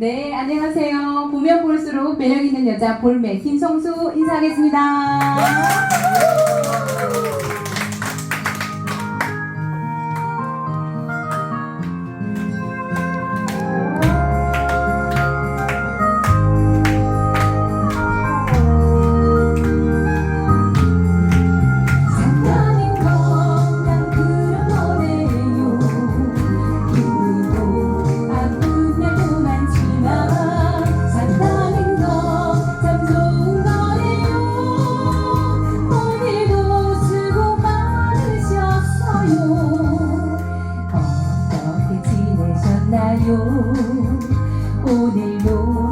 네, 안녕하세요. 보면 볼수록 매력 있는 여자 볼매 김성수 인사하겠습니다. 오늘도 뭐